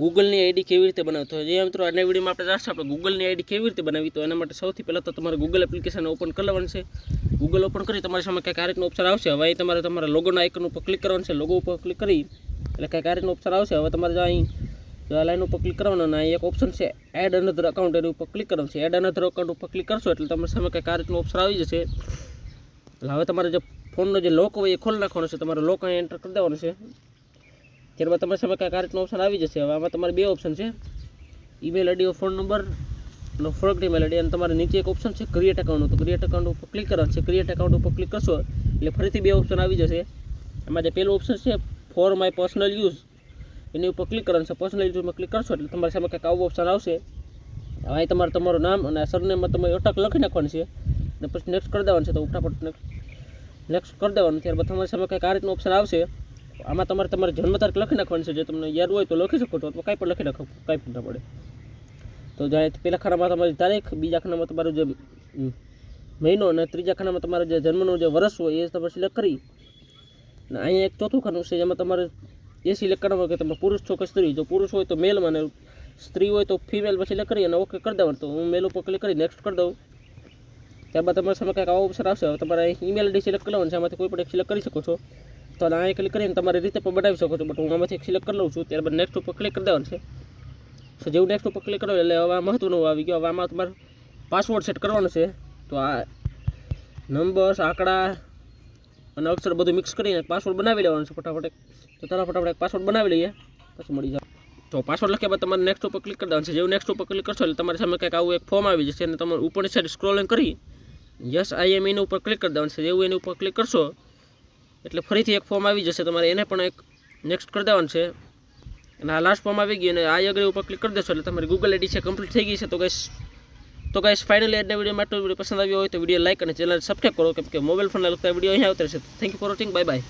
ગૂગલની ID કેવી રીતે બનાવતો હોય જે મિત્રો આજના વિડીયોમાં આપણે જાણશું, આપણે ગૂગલની આઈડી કેવી રીતે બનાવી તો એના માટે સૌથી પહેલાં તો તમારે ગૂગલ એપ્લિકેશન ઓપન કરી લેવાનું છે. ગૂગલ ઓપન કરી તમારી સામે કંઈક આ રીતનું ઓપ્શન આવશે. હવે તમારે તમારા લોગોના આઇકન ઉપર ક્લિક કરવાનું છે. લોગો ઉપર ક્લિક કરી, એટલે કંઈક આ રીતનું ઓપ્શન આવશે. હવે તમારે જો અહીં આ લાઈન ઉપર ક્લિક કરવાનો અને અહીં એક ઓપ્શન છે એડ અનધર અકાઉન્ટ એની ઉપર ક્લિક કરવાનું છે. એડ અનધર અકાઉન્ટ ઉપર ક્લિક કરશો એટલે તમારી સામે કંઈક આ રીતનું ઓપ્શન આવી જશે. એટલે હવે તમારે જે ફોનનો જે લોક હોય એ ખોલી નાખવાનો છે. તમારે લોક અહીં એન્ટર કરી દેવાનું છે. ત્યારબાદ તમારી સામે કાંઈ આ ઓપ્શન આવી જશે. હવે આમાં તમારે બે ઓપ્શન છે. ઈમેલ આઈડી ફોન નંબર નો ફોરક ઈમેલ આઈડી અને તમારે નીચે એક ઓપ્શન છે ક્રિએટ અકાઉન્ટનું તો ક્રિએટ અકાઉન્ટ ઉપર ક્લિક કરવાનું છે ક્રિએટ અકાઉન્ટ ઉપર ક્લિક કરશો, એટલે ફરીથી બે ઓપ્શન આવી જશે. એમાં જે પહેલું ઓપ્શન છે ફોર માય પર્સનલ યુઝ એની ઉપર ક્લિક કરવાનું છે. પર્સનલ યુઝમાં ક્લિક કરશો એટલે તમારી સામે કંઈક આવું ઓપ્શન આવશે. હવે તમારે તમારું નામ અને સરનેમમાં તમે અટક લખી નાખવાની છે. અને પછી નેક્સ્ટ કરી દેવાનું છે. તો ફટાફટ નેક્સ્ટ નેક્સ્ટ કરી દેવાનું. ત્યારબાદ તમારી સામે કંઈક આ રીતનું ઓપ્શન આવશે. આમાં તમારે તમારે જન્મ તારીખ લખી નાખવાની છે. જે તમને યાદ હોય તો લખી શકો છો, અથવા કાંઈ પણ લખી નાખો, કાંઈ પણ ના પડે. તો જ્યારે પહેલા ખાનામાં તમારી તારીખ, બીજા ખાનામાં તમારું જે મહિનો અને ત્રીજા ખાનામાં તમારે જે જન્મનું જે વર્ષ હોય એ તમે સિલેક્ટ કરી. અને અહીંયા એક ચોથું ખાનું છે, જેમાં તમારે એ સિલેક્ટ કરવાનું કે તમે પુરુષ છો કે સ્ત્રી. જો પુરુષ હોય તો મેલમાં અને સ્ત્રી હોય તો ફિમેલ પછી સિલેક્ટ કરી અને ઓકે કરી દેવાનું. તો હું મેલ ઉપર ક્લિક કરી નેક્સ્ટ કરી દઉં. ત્યારબાદ તમારા સામે કંઈક આવો ઓપ્શન આવશે. હવે તમારે ઈમેલ આઈડી સિલેક્ટ કરવાનું છે, આમાંથી કોઈ પણ એક સિલેક્ટ કરી શકો છો. તો અહીંયા ક્લિક કરીને તમારી રીતે પણ બનાવી શકો છો. બટ હું આમાંથી સિલેક્ટ કરી લઉં છું. ત્યારબાદ નેક્સ્ટ ઉપર ક્લિક કરી દેવાનું છે. તો જેવું નેક્સ્ટ ઉપર ક્લિક કરો એટલે હવે આ મહત્વનું આવી ગયું. હવે આમાં તમારે પાસવર્ડ સેટ કરવાનો છે. તો આ નંબર્સ આંકડા અને અક્ષર બધું મિક્સ કરીને પાસવર્ડ બનાવી લેવાનો છે ફટાફટ એક. તો તારા ફટાફટ એક પાસવર્ડ બનાવી લઈએ. પછી મળી જાય. તો પાસવર્ડ લખ્યા બાદ તમારે નેક્સ્ટ ઉપર ક્લિક કરી દેવાનું છે. જેવું નેક્સ્ટ ઉપર ક્લિક કરશો એટલે તમારી સામે કંઈક આવું એક ફોર્મ આવી જશે અને તમારે ઉપરની સાઈડ સ્ક્રોલિંગ કરી. યસ આઈ એમ એની ઉપર ક્લિક કરી દેવાનું છે. જેવું એની ઉપર ક્લિક કરશો એટલે ફરીથી એક ફોર્મ આવી જશે. તમારે એને પણ એક નેક્સ્ટ કરી દેવાનું છે. અને આ લાસ્ટ ફોર્મ આવી ગયું અને આ અગ્રી ઉપર ક્લિક કરી દેશો એટલે તમારી ગૂગલ આઈડી છે કમ્પ્લીટ થઈ ગઈ છે. તો ગાઈસ તો ગાઈસ ફાઇનલી આજના વીડિયો માટે વીડિયો પસંદ આવ્યો હોય તો વીડિયો લાઈક અને ચેનલ સબસ્ક્રાઈબ કરો. કેમ કે મોબાઈલ ફોનના લગતા વીડિયો અહીંયા આવતા છે thank you for watching bye bye